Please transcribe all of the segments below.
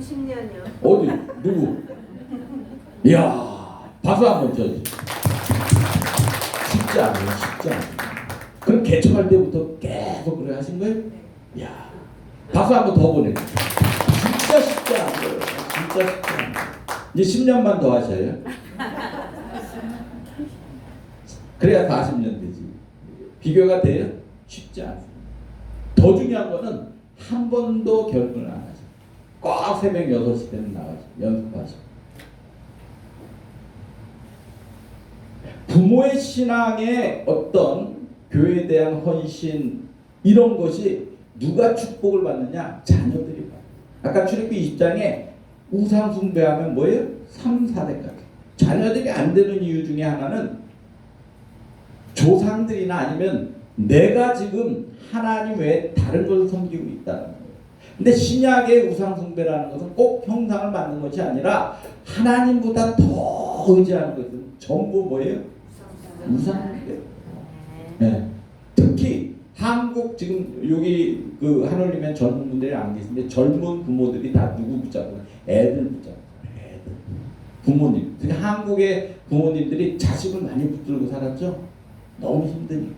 30년이요. 어디 누구? 이야 박수 한번 쳐주지. 쉽지 않아요, 쉽지 않아요. 그럼 개척할 때부터 계속 그래 하신 거예요? 이야 박수 한번 더 보내. 진짜 쉽지 않아요. 진짜 쉽지 않아요. 이제 10년만 더 하셔요. 그래야 40년 되지. 비교가 돼요? 쉽지 않습니다. 더 중요한 거는 한 번도 결혼을 안 하죠. 꼭 새벽 6시 되면 나가죠. 연습하죠. 부모의 신앙의 어떤 교회에 대한 헌신 이런 것이 누가 축복을 받느냐? 자녀들이 받아요. 아까 출애굽기 20장에 우상 숭배하면 뭐예요? 3, 4대까지. 자녀들이 안 되는 이유 중에 하나는 조상들이나 아니면 내가 지금 하나님 외에 다른 걸 섬기고 있다는. 근데 신약의 우상 숭배라는 것은 꼭 형상을 받는 것이 아니라 하나님보다 더 의지하는 것은 전부 뭐예요? 우상 숭배. 네. 특히 한국 지금 여기 그 하늘님엔 젊은 분들이 안 계신데 젊은 부모들이 다 누구 붙잡고 애들 붙잡고 애들 부모님 특히 한국의 부모님들이 자식을 많이 붙들고 살았죠 너무 힘드니까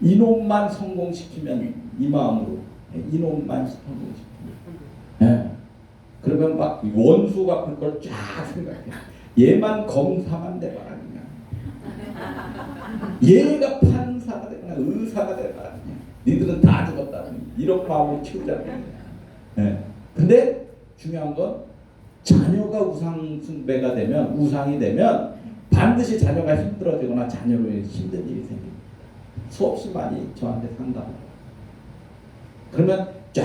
이놈만 성공시키면 이 마음으로 네, 이놈만 성공시키면 예. 그러면 막 원수 갚을 걸쫙 생각해 얘만 검사만 돼봐라 그냥 얘가 판사가 되거나 의사가 되거나 니들은 다 죽었다 이런 키우자는 거예요. 예. 근데 중요한 건 자녀가 우상 숭배가 되면 우상이 되면 반드시 자녀가 힘들어지거나 자녀로 힘든 일이 생깁니다. 수없이 많이 저한테 상담을. 그러면 쫙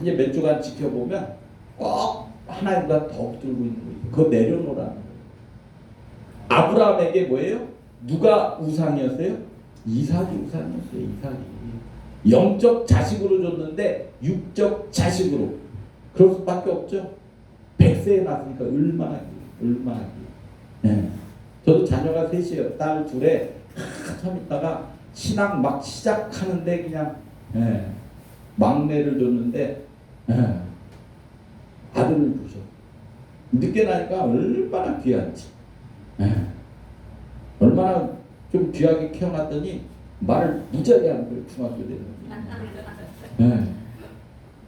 이제 몇 주간 지켜보면 꼭 하나님보다 더 붙들고 있는 거예요. 그거 내려놓으라는 거예요. 아브라함에게 뭐예요? 누가 우상이었어요? 이삭이 우상이었어요. 이삭이. 영적 자식으로 줬는데 육적 자식으로. 그럴 수밖에 없죠. 100세에 낳으니까 얼마나 얼마나 네. 저도 자녀가 셋이에요. 딸 둘에 한참 있다가 신앙 막 시작하는데 그냥 예, 막내를 줬는데 예, 아들을 주셔. 늦게 나니까 얼마나 귀한지. 예. 얼마나 좀 귀하게 키워놨더니 말을 무지하게 하는 거예요. 중학교 되는 예.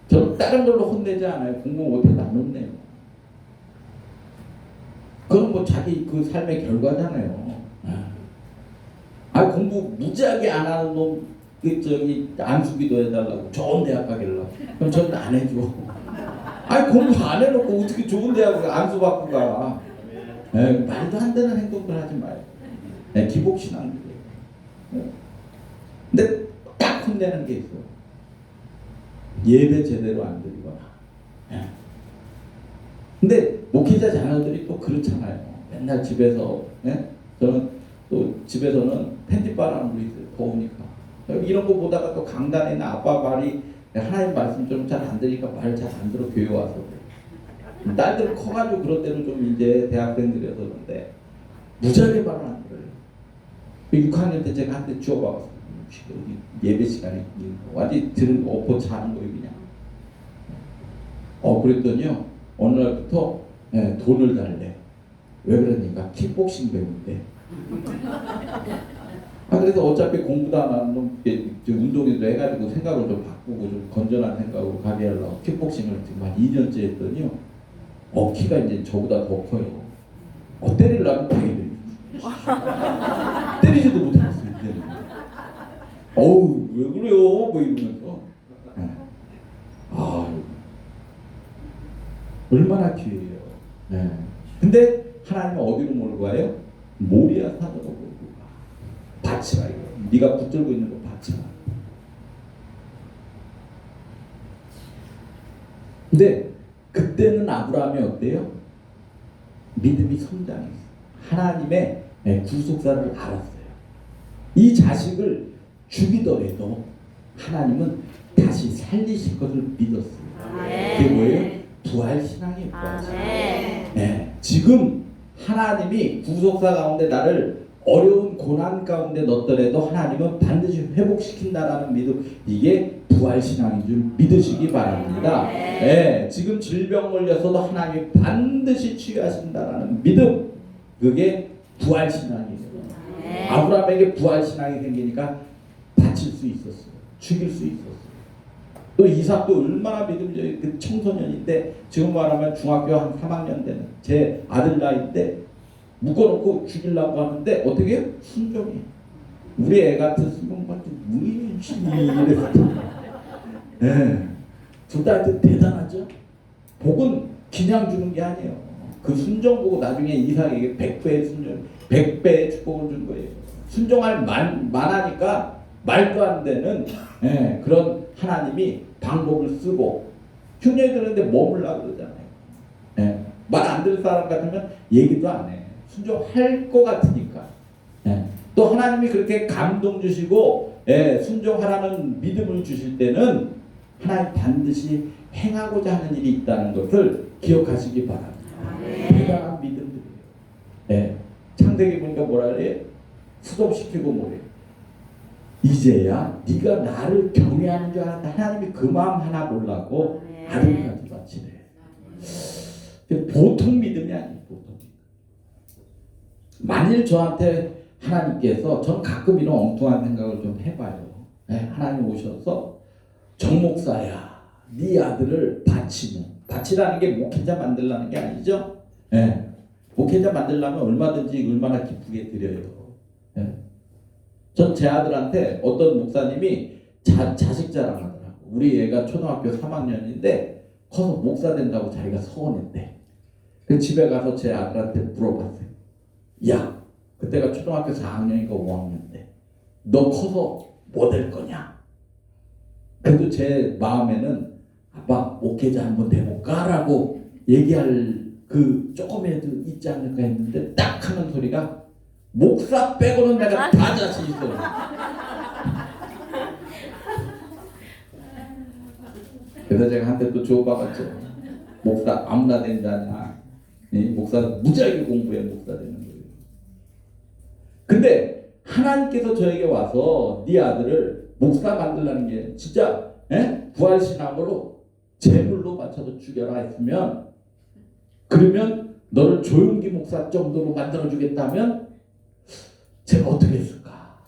저는 다른 걸로 혼내지 않아요. 공부 못해도 안 혼내요. 그건 뭐 자기 그 삶의 결과잖아요. 예. 아 공부 무지하게 안 하는 놈, 그 저기 안수기도 해달라고 좋은 대학 가길라. 그럼 저는 안 해줘. 아니 공부 안 해놓고 어떻게 좋은 대학을 안수 받고 가? 예, 말도 안 되는 행동들 하지 마요. 예, 기복 신앙들이에요. 예. 근데 딱 혼내는 게 있어요. 예배 제대로 안 드리거나. 예. 근데 목회자 자녀들이 또 그렇잖아요. 맨날 집에서 예? 저는 또 집에서는 팬티바람을 있어요. 더우니까. 이런 거 보다가 또 강단에는 아빠 말이 하나님 말씀 좀 잘 안 들으니까 말잘안 들어 교회 와서. 딸들 커가지고 그런 때는 좀 이제 대학생들이어서 그런데 무지하게 말을 안 들어요. 6학년 때 제가 한대 주워박았어요. 예배 시간에 완전 들은 엎어 자는 거예요 그냥. 어 그랬더니요 어느 날부터 예, 돈을 달래. 왜 그러니까 킥복싱 배우는데. 아 그래서 어차피 공부도 안 하는 놈 예, 좀 운동이도 해가지고 생각을 좀 바꾸고 좀 건전한 생각으로 가게 하려고 킥복싱을 지금 한 2년째 했더니요. 어 키가 이제 저보다 더 커요. 어 때리려면 당연히 때리지도 못했어요. 이제는. 어우 왜 그래요? 뭐 이러면서. 예. 아 얼마나 귀해요. 네. 근데 하나님은 어디로 몰고 가요? 모리아 산으로 몰고 가. 받치라 이거. 네가 붙들고 있는 거 받치라. 근데 그때는 아브라함이 어때요? 믿음이 성장했어요. 하나님의 네, 구속사를 알았어요. 이 자식을 죽이더라도 하나님은 다시 살리실 것을 믿었어요. 그게 뭐예요? 부활 신앙이 부활 신앙. 아멘. 네, 지금 하나님이 구속사 가운데 나를 어려운 고난 가운데 넣더라도 하나님은 반드시 회복시킨다라는 믿음 이게 부활신앙인 줄 믿으시기 바랍니다. 예, 지금 질병 걸려서도 하나님이 반드시 치유하신다라는 믿음 그게 부활신앙이에요. 아브라함에게 부활신앙이 생기니까 바칠 수 있었어요. 죽일 수 있었어요. 또 이삭도 얼마나 믿음적인 그 청소년인데 지금 말하면 중학교 한 3학년 되는 제 아들 나이인데 묶어놓고 죽이려고 하는데 어떻게 해요? 순종이 우리 애 같은 순종받지 무의식 이랬어 네. 둘다 하여튼 대단하죠 복은 그냥 주는 게 아니에요 그 순종 보고 나중에 이삭에게 100배의 순종 100배의 축복을 준 거예요 순종할 만, 만하니까 말도 안 되는 예, 그런 하나님이 방법을 쓰고 흉년이 드는데 머물라 그러잖아요. 예, 말안 들을 사람 같으면 얘기도 안 해. 순종할 것 같으니까. 예, 또 하나님이 그렇게 감동 주시고 예, 순종하라는 믿음을 주실 때는 하나님 반드시 행하고자 하는 일이 있다는 것을 기억하시기 바랍니다. 대단한 믿음들이에요. 예, 창세기 보니까 뭐라 그래? 수동시키고 뭐래? 이제야 네가 나를 경외하는 줄 알았다. 하나님이 그 마음 하나 보려고 아들까지 바치래. 보통 믿음이 아니에요. 만일 저한테 하나님께서 전 가끔 이런 엉뚱한 생각을 좀 해봐요. 네, 하나님 오셔서 정 목사야, 네 아들을 바치면 바치라는 게 목회자 만들라는 게 아니죠. 네, 목회자 만들려면 얼마든지 얼마나 기쁘게 드려요. 네. 전제 아들한테 어떤 목사님이 자, 자식 자랑하더라고. 우리 애가 초등학교 3학년인데 커서 목사 된다고 자기가 서원했대. 그 집에 가서 제 아들한테 물어봤어요. 야, 그때가 초등학교 4학년이니까 5학년 때. 너 커서 뭐 될 거냐? 그래도 제 마음에는 아빠 목회자 한번 돼볼까라고 얘기할 그 조금이라도 있지 않을까 했는데 딱 하는 소리가 목사 빼고는 내가 다 자신 있어. 그래서 제가 한테 또 주고받았죠. 목사 아무나 된다냐. 이 목사 무지하게 공부해 목사 되는 거예요. 근데 하나님께서 저에게 와서 네 아들을 목사 만들라는 게 진짜 에? 부활신앙으로 제물로 바쳐서 죽여라 했으면 그러면 너를 조용기 목사 정도로 만들어 주겠다면 제가 어떻게 했을까?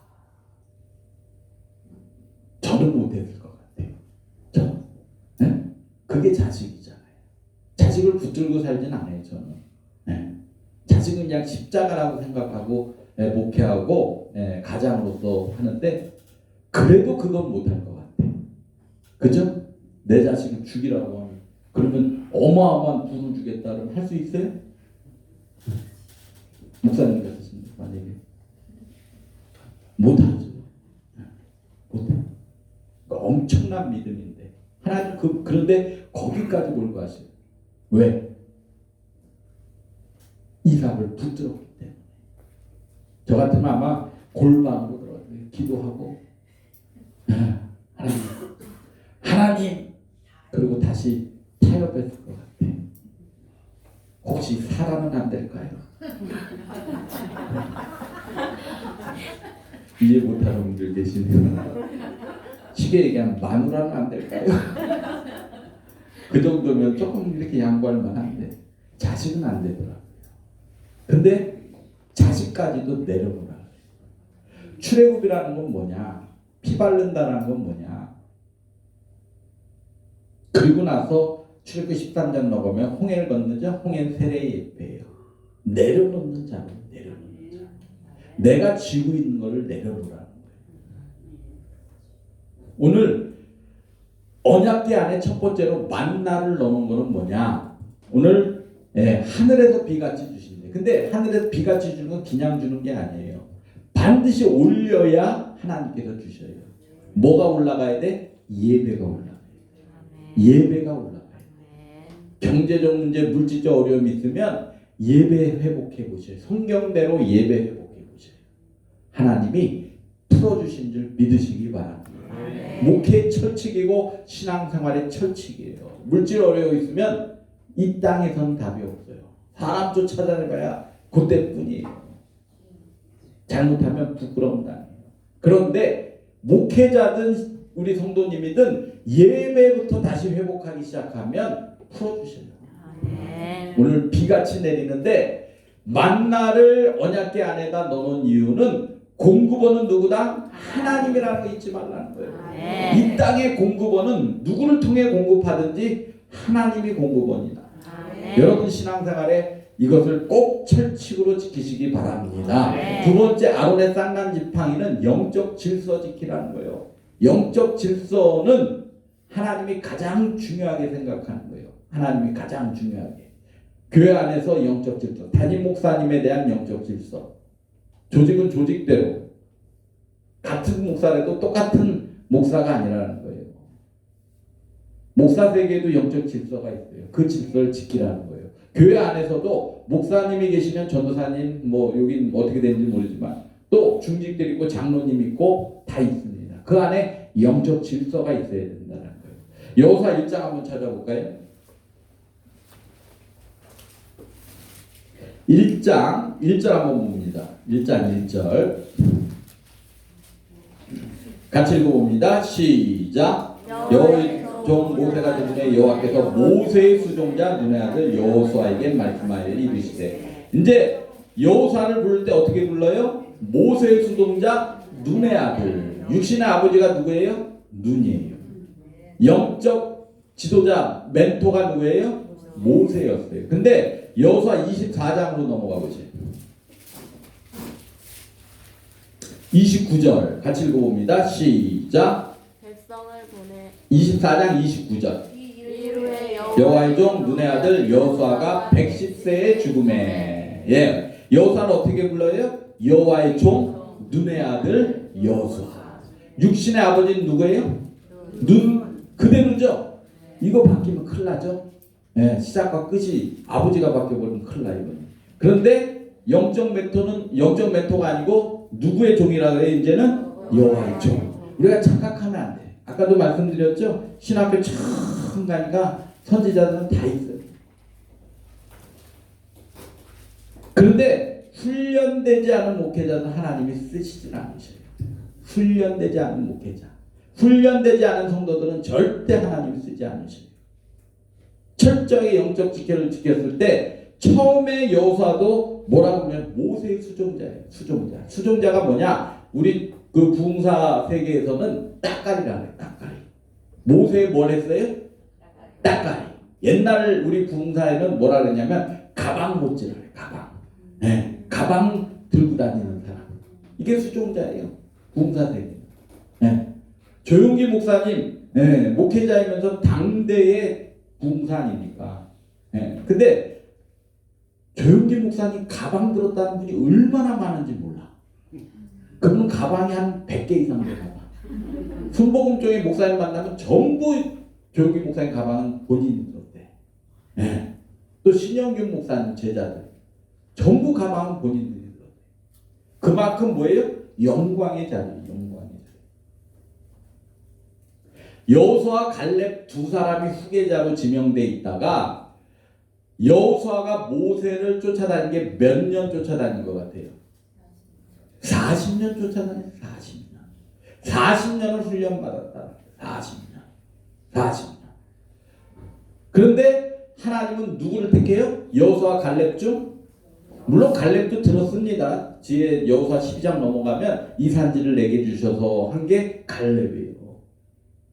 저는 못했을 것 같아요. 저는. 네? 그게 자식이잖아요. 자식을 붙들고 살진 않아요, 저는. 네. 자식은 그냥 십자가라고 생각하고 예, 목회하고 예, 가장으로서 하는데 그래도 그건 못할 것 같아요. 그죠? 내 자식을 죽이라고 하면 그러면 어마어마한 부를 주겠다 그러면 할 수 있어요? 목사님 같으신데 만약에 못하죠. 못해. 그러니까 엄청난 믿음인데 하나님 그 그런데 거기까지 몰고 가세요. 왜? 이삭을 때문에. 저 같으면 아마 골방으로 들어가서 기도하고 하나님, 하나님 그리고 다시 타협했을 것 같아. 혹시 사람은 안 될까요? 이해 못하는 분들 계시네요. 쉽게 얘기하면 마누라는 안 될까요? 그 정도면 조금 이렇게 양보할 만한데 자식은 안 되더라고요. 근데 자식까지도 내려보라. 출애굽이라는 건 뭐냐? 피 바른다는 건 뭐냐? 그리고 나서 출애굽 13장 넘으면 홍해를 건너죠. 홍해는 세례의 예배예요. 내려놓는 자로 내려놓는 자. 내가 쥐고 있는 것을 내려놓으라는 거예요. 오늘 언약계 안에 첫 번째로 만나를 넣는 거는 뭐냐? 오늘 예, 하늘에서 비같이 주신대. 근데 하늘에서 비같이 주는 건 그냥 주는 게 아니에요. 반드시 올려야 하나님께서 주셔요. 뭐가 올라가야 돼? 예배가 올라가야 돼. 예배가 올라가야 돼. 경제적 문제, 물질적 어려움이 있으면 예배 회복해 보셔요. 성경대로 예배 회복해 보셔요. 하나님이 풀어주신 줄 믿으시기 바랍니다. 목회 철칙이고 신앙생활의 철칙이에요. 물질 어려움 있으면 이 땅에선 답이 없어요. 사람 쫓아다녀봐야 그때뿐이에요. 잘못하면 당해요. 그런데 목회자든 우리 성도님이든 예배부터 다시 회복하기 시작하면 풀어주셔요. 오늘 비같이 내리는데 만나를 언약계 안에다 넣는 이유는 공급원은 누구다? 하나님이라는 거 잊지 말라는 거예요. 이 땅의 공급원은 누구를 통해 공급하든지 하나님이 공급원이다. 여러분 신앙생활에 이것을 꼭 철칙으로 지키시기 바랍니다. 네. 두 번째 아론의 쌍난 지팡이는 영적 질서 지키라는 거예요. 영적 질서는 하나님이 가장 중요하게 생각하는 거예요. 하나님이 가장 중요하게. 교회 안에서 영적 질서, 담임 목사님에 대한 영적 질서. 조직은 조직대로 같은 목사라도 똑같은 목사가 아니라는 거예요. 목사 세계에도 영적 질서가 있어요. 그 질서를 지키라는 거예요. 교회 안에서도 목사님이 계시면 전도사님 뭐 여긴 어떻게 되는지 모르지만 또 중직들 있고 장로님 있고 다 있습니다. 그 안에 영적 질서가 있어야 된다는 거예요. 여호사 1장 한번 찾아볼까요? 1장 1절 한번 봅니다. 1장 1절 같이 읽어봅니다. 시작 여호와 의종 모세가 되문에 여호와께서 모세의 수종자 눈의 아들 여호수아에게 말씀하여 이르시되 이제 여호수아를 부를 때 어떻게 불러요? 모세의 수종자 눈의 아들 육신의 아버지가 누구예요? 눈이에요. 영적 지도자 멘토가 누구예요? 모세였어요. 근데 여호수아 24장으로 넘어가 보세요. 29절 같이 읽어봅니다. 시작. 백성을 보내 24장 29절. 이후에 여호와의 종 눈의 아들 여호수아가 110세의 죽음에 예 여호수아는 어떻게 불러요? 여호와의 종 눈의 아들 여호수아 육신의 아버지는 누구예요? 눈 그대로죠. 이거 바뀌면 큰일 나죠. 예 시작과 끝이 아버지가 바뀌어버리면 큰일 나요. 이거는. 그런데 영적 멘토는 영적 멘토가 아니고 누구의 종이라 그래요? 이제는 여호와의 종. 우리가 착각하면 안 돼. 아까도 말씀드렸죠. 신학교 처음 가니까 선지자들은 다 있어요. 그런데 훈련되지 않은 목회자는 하나님이 쓰시진 않으셔요. 훈련되지 않은 목회자. 훈련되지 않은 성도들은 절대 하나님이 쓰지 않으셔요. 철저히 영적 지켜를 지켰을 때 처음에 여호사도 뭐라고 하면 모세의 수종자예요. 수종자. 수종자가 뭐냐? 우리 그 부흥사 세계에서는 따까리라 그래요. 따까리. 모세 뭘 했어요? 따까리. 옛날 우리 부흥사에는 뭐라 그러냐면 가방 못질을 해요. 가방. 네. 가방 들고 다니는 사람. 이게 수종자예요. 부흥사 세계. 네. 조용기 목사님 네. 목회자이면서 당대의 부흥사니까. 네. 근데 조용기 목사님 가방 들었다는 분이 얼마나 많은지 몰라. 그분은 가방이 한 100개 이상 봐. 순복음 쪽에 목사님 만나면 전부 조용기 목사님 가방은 본인이 들었대. 예. 또 신영균 목사님 제자들 전부 가방은 본인들이 들었대. 그만큼 뭐예요? 영광의 자리, 영광의 자리. 여호수아 갈렙 두 사람이 후계자로 지명돼 있다가 여호수아가 모세를 쫓아다닌 게 몇 년 쫓아다닌 것 같아요? 40년 쫓아다녔어요. 40년. 40년을 훈련받았다. 40년. 40년. 그런데 하나님은 누구를 택해요? 여호수아 갈렙 중? 물론 갈렙도 들었습니다. 뒤에 여호수아 12장 넘어가면 이 산지를 내게 주셔서 한 게 갈렙이에요.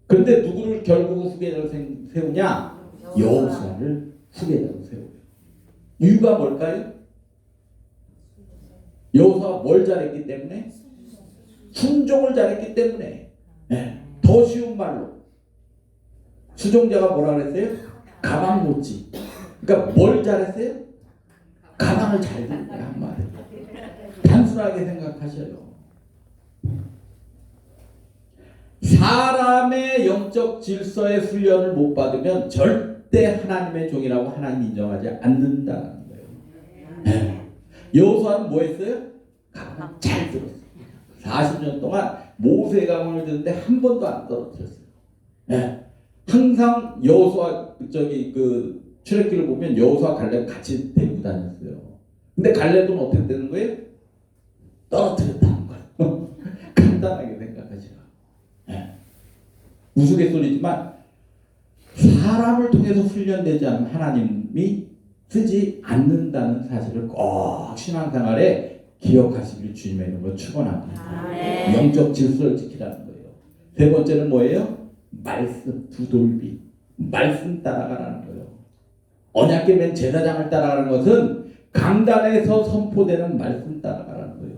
그런데 누구를 결국 후계자로 세- 세우냐? 여호수아를 후계자로 세워요. 이유가 뭘까요? 여호수아가 뭘 잘했기 때문에? 순종을 잘했기 때문에. 예, 더 쉬운 말로 수종자가 뭐라 그랬어요? 가방 못지. 그러니까 뭘 잘했어요? 가방을 잘든 거야 한마디. 단순하게 생각하셔요. 사람의 영적 질서의 훈련을 못 받으면 절대 하나님의 종이라고 하나님 인정하지 않는다는 거예요. 네. 여호수아는 뭐 했어요? 가방 잘 들었어요. 40년 동안 모세 가문을 듣는데 한 번도 안 떨어뜨렸어요. 네. 항상 여호수아 저기 그 출애기를 보면 여호수아 갈렙 같이 데리고 다녔어요. 근데 갈렙은 어떻게 되는 거예요? 떨어뜨렸다는 거예요. 간단하게 생각하시라. 예. 우스갯소리지만 사람을 통해서 훈련되지 않으면 하나님이 쓰지 않는다는 사실을 꼭 신앙생활에 기억하시길 주님의 이름으로 축원합니다. 아멘. 영적 질서를 지키라는 거예요. 세 번째는 뭐예요? 말씀 두돌비 말씀 따라가라는 거예요. 언약계 맨 제사장을 따라가는 것은 강단에서 선포되는 말씀 따라가라는 거예요.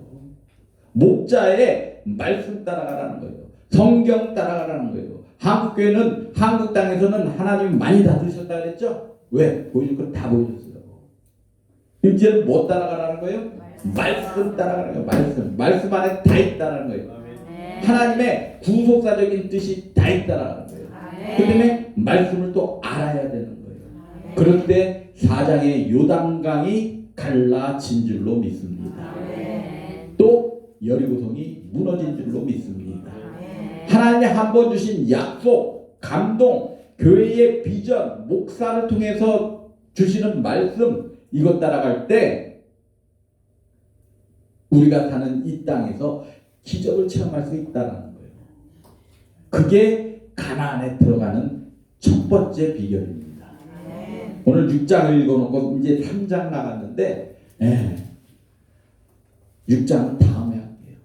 목자의 말씀 따라가라는 거예요. 성경 따라가라는 거예요. 한국 교회는 한국 땅에서는 하나님 많이 다 드셨다 그랬죠? 왜? 보여줄 거다 보여줬어요. 이제는 뭐 따라가라는 거예요? 말씀 따라가는 거예요. 말씀. 말씀 안에 다 있다는 거예요. 네. 하나님의 구속사적인 뜻이 다 있다라는 거예요. 그. 때문에 말씀을 또 알아야 되는 거예요. 때 사장의 요단강이 갈라진 줄로 믿습니다. 또 여리고성이 무너진 줄로 믿습니다. 아멘. 하나님이 한번 주신 약속, 감동, 교회의 비전, 목사를 통해서 주시는 말씀 이것 따라갈 때 우리가 사는 이 땅에서 기적을 체험할 수 있다는 거예요. 그게 가나안에 들어가는 첫 번째 비결입니다. 아멘. 오늘 6장을 읽어놓고 이제 3장 나갔는데 예. 6장은 다음에 할게요.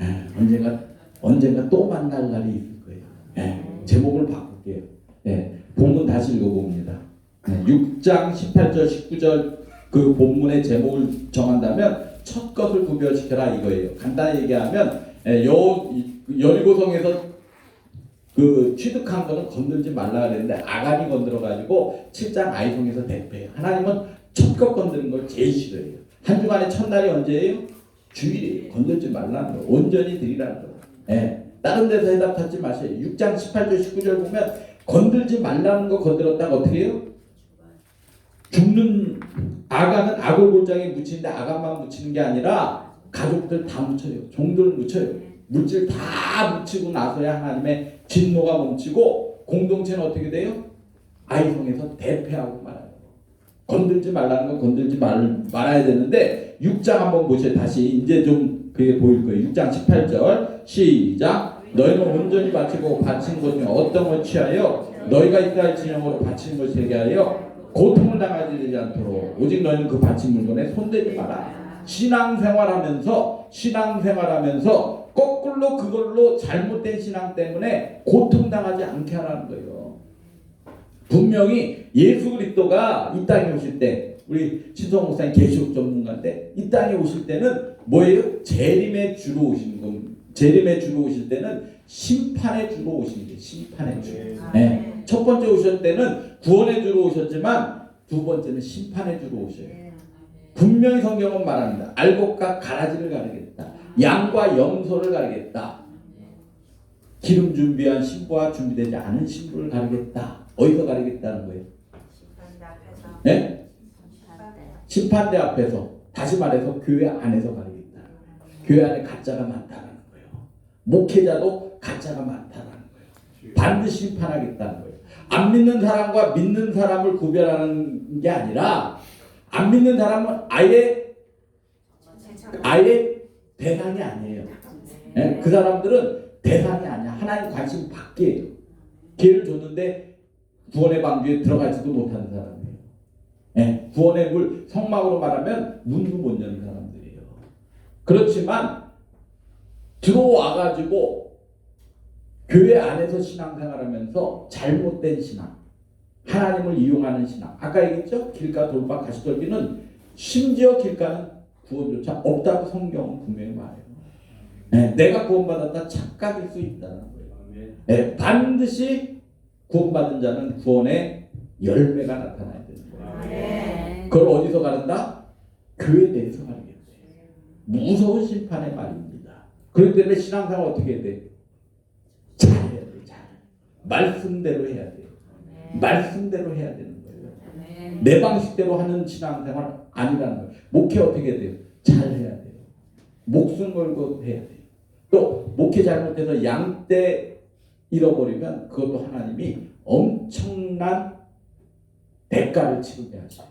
예. 언젠가 언젠가 또 만날 날이 있을 거예요. 예. 제목을 바꿀게요. 예. 본문 다시 읽어봅니다. 예. 6장 18절 19절 그 본문의 제목을 정한다면 첫 것을 구별시켜라 이거예요. 간단히 얘기하면 예, 여 여리고성에서 그 취득한 거는 건들지 말라 그랬는데 아간이 건드려 가지고 7장 아이송에서 대패해요. 하나님은 첫 것 건드는 걸 제일 싫어해요. 한 주간의 첫날이 언제예요? 주일이에요. 건들지 말라는 거. 온전히 드리라는 거. 예. 다른 데서 해답 찾지 마세요. 6장 18절 19절 보면 건들지 말라는 거 건드렸다가 어떻게 해요? 죽는 아간은 악을 골장에 묻히는데 아간만 묻히는 게 아니라 가족들 다 묻혀요. 종들 묻혀요. 물질 다 묻히고 나서야 하나님의 진노가 멈추고 공동체는 어떻게 돼요? 아이성에서 대패하고 말아요. 건들지 말라는 건 건들지 말, 말아야 되는데 6장 한번 보세요. 다시 이제 좀 그게 보일 거예요. 6장 18절 시작 너희는 온전히 바치고 바친 것 중에 어떤 걸 취하여 너희가 이스라엘 진영으로 바치는 것을 되게 하여 고통을 당하지 않도록 오직 너희는 그 바친 물건에 손대지 마라. 신앙생활하면서 신앙생활하면서 거꾸로 그걸로 잘못된 신앙 때문에 고통당하지 않게 하라는 거예요. 분명히 예수 그리스도가 이 땅에 오실 때 우리 신성 목사님 계시록 전문가인데 이 땅에 오실 때는 뭐예요? 재림의 주로 오시는 건 재림의 주로 오실 때는 심판의 주로 오시는 게 심판의 주. 네. 첫 번째 오실 때는 구원의 주로 오셨지만 두 번째는 심판의 주로 오셔요. 분명히 성경은 말합니다. 알곡과 가라지를 가르겠다. 양과 염소를 가르겠다. 기름 준비한 신부와 준비되지 않은 신부를 가르겠다. 어디서 가르겠다는 거예요? 네? 심판대 앞에서 다시 말해서 교회 안에서 가르겠다. 교회 안에 가짜가 많다는 거예요. 목회자도 가짜가 많다는 거예요. 반드시 심판하겠다는 거예요. 안 믿는 사람과 믿는 사람을 구별하는 게 아니라 안 믿는 사람은 아예 아예 대상이 아니에요. 예? 그 사람들은 대상이 아니야. 하나님 관심 밖이에요. 기회를 줬는데 구원의 방주에 들어가지도 못하는 사람이에요. 예, 구원의 물 성막으로 말하면 문도 못 여는 사람들이에요. 그렇지만 들어와 가지고 교회 안에서 신앙생활하면서 잘못된 신앙, 하나님을 이용하는 신앙. 아까 얘기했죠? 길가 돌박 가시돌기는 심지어 길가는 구원조차 없다고 성경은 분명히 말해요. 예, 내가 구원받았다 착각일 수 있다는 거예요. 예, 반드시 구원받은 자는 구원의 열매가 나타나야 되는 거예요. 그걸 어디서 가른다? 교회 내에서 가르겠대. 무서운 심판의 말입니다. 그렇기 때문에 신앙생활 어떻게 해야 돼? 잘해야 돼, 잘. 말씀대로 해야 돼. 말씀대로 해야 되는 거예요. 아멘. 내 방식대로 하는 신앙생활 아니라는 거예요. 목회 어떻게 해야 돼요? 잘 해야 돼요. 목숨 걸고 해야 돼요. 또 목회 잘못해서 양떼 잃어버리면 그것도 하나님이 엄청난 대가를 치르게 하셔요.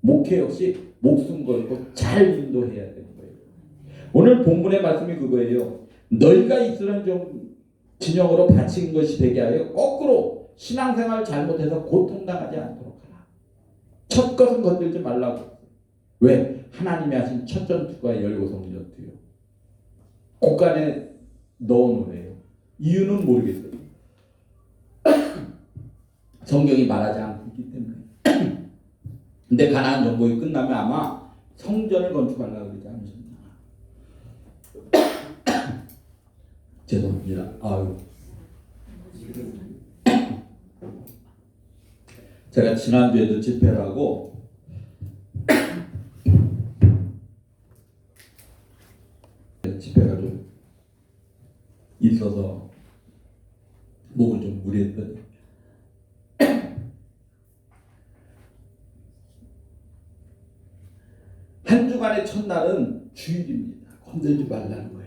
목회 역시 목숨 걸고 잘 인도해야 되는 거예요. 오늘 본문의 말씀이 그거예요. 너희가 이스라엘 좀 진영으로 바친 것이 되게 하여 거꾸로 신앙생활 잘못해서 고통당하지 않도록 하라. 첫 것은 건들지 말라고. 왜? 하나님이 하신 첫 전투가 열고성 전투요. 곳간에 넣어놓으래요. 이유는 모르겠어요. 성경이 말하지 않고 있기 때문에. 근데 가나안 정복이 끝나면 아마 성전을 건축하려고 그러지 않으셨나. 죄송합니다. 아유. 제가 지난주에도 집회를 하고 집회가 좀 있어서 목을 좀 무리했더니 한 주간의 첫날은 주일입니다. 건들지 말라는 거예요.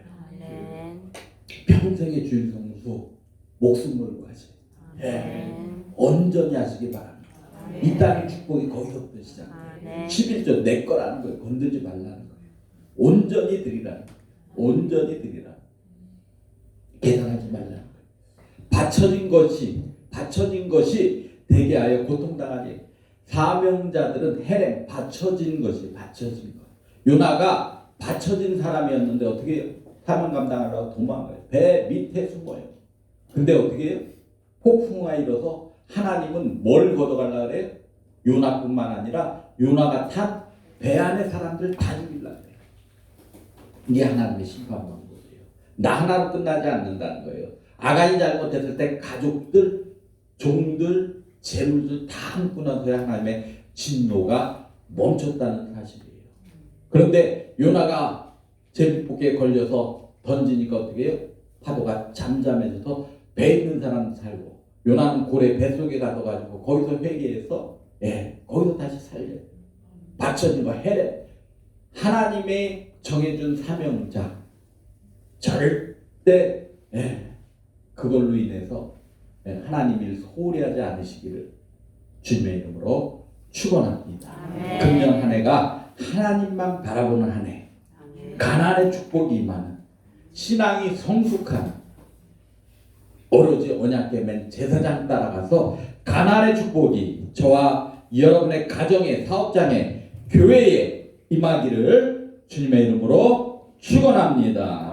평생의 주일 성수 목숨 걸고 하시. 아멘. 온전히 하시기 바랍니다. 이 땅의 축복이 거기서부터 시작. 아멘. 11조 내 거라는 거예요. 건들지 말라는 거예요. 온전히 거예요. 온전히 드리라. 계산하지 말라는 거예요. 바쳐진 것이 바쳐진 것이 되게 하여 고통당하니 사명자들은 헤렘 바쳐진 것이 바쳐진 것. 요나가 바쳐진 사람이었는데 어떻게 해요? 사명 감당하려고 도망가요. 배 밑에 숨어요. 근데 어떻게 해요? 폭풍우가 일어서 하나님은 뭘 걷어가려 그래요? 요나뿐만 아니라 요나가 탄 배 안에 사람들 다 죽이려 그래요. 이게 하나님의 심판 방법이에요. 나 하나로 끝나지 않는다는 거예요. 아간이 잘못했을 때 가족들, 종들, 재물들 다 함고 나서야 하나님의 진노가 멈췄다는 사실이에요. 그런데 요나가 제비뽑기에 걸려서 던지니까 어떻게 해요? 파도가 잠잠해져서 배 있는 사람 살고 요나는 고래 뱃속에 가둬가지고 거기서 회개해서 예, 거기서 다시 살려요. 받쳐진 거 해래. 하나님의 정해준 사명자 절대 예, 그걸로 인해서 예, 하나님 일 소홀히 하지 않으시기를 주님의 이름으로 축원합니다. 금년 한 해가 하나님만 바라보는 한 해. 가난의 축복이 임하는 신앙이 성숙한 오로지 언약계 맨 제사장 따라가서 가난의 축복이 저와 여러분의 가정의 사업장에 교회에 임하기를 주님의 이름으로 축원합니다.